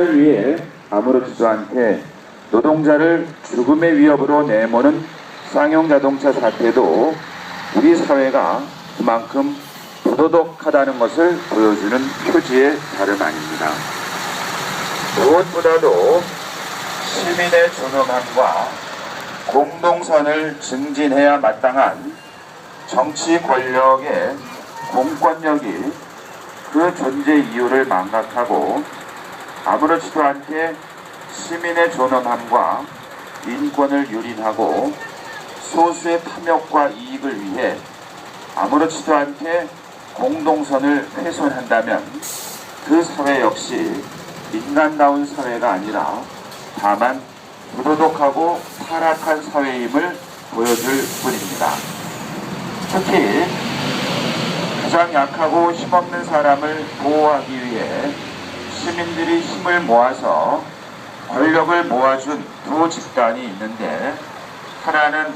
을 위해 아무렇지도 않게 노동자를 죽음의 위협으로 내모는 쌍용 자동차 사태도 우리 사회가 그만큼 부도덕하다는 것을 보여주는 표지의 다름 아닙니다. 무엇보다도 시민의 존엄함과 공동선을 증진해야 마땅한 정치 권력의 공권력이 그 존재 이유를 망각하고 아무렇지도 않게 시민의 존엄함과 인권을 유린하고 소수의 탐욕과 이익을 위해 아무렇지도 않게 공동선을 훼손한다면 그 사회 역시 인간다운 사회가 아니라 다만 부도덕하고 타락한 사회임을 보여줄 뿐입니다. 특히 가장 약하고 힘없는 사람을 보호하기 위해 시민들이 힘을 모아서 권력을 모아준 두 집단이 있는데 하나는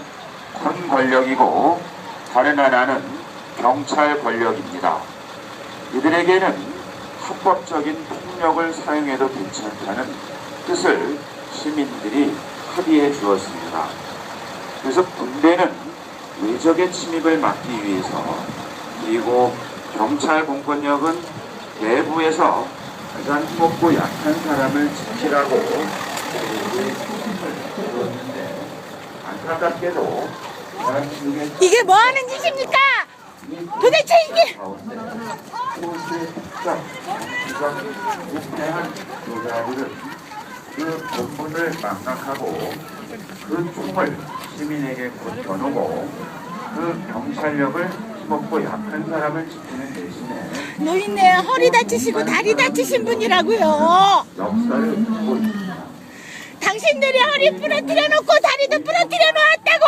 군 권력이고 다른 하나는 경찰 권력입니다. 이들에게는 합법적인 폭력을 사용해도 괜찮다는 뜻을 시민들이 합의해 주었습니다. 그래서 군대는 외적의 침입을 막기 위해서 그리고 경찰 공권력은 내부에서 가장 힘없고 약한 사람을 지키라고 줬는데 안타깝게도 이게 뭐 하는 짓입니까? 도대체 이게 국대한 노자들은 그 본분을 망각하고 그 총을 시민에게 겨누고 그 경찰력을 힘없고 약한 사람을 지키는 대신에 노인네 허리 다치시고 다리 다치신 분이라고요. 당신들이 허리 부러뜨려 놓고 다리도 부러뜨려 놓았다고.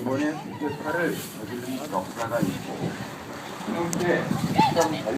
이번에 저지른 역사가 있고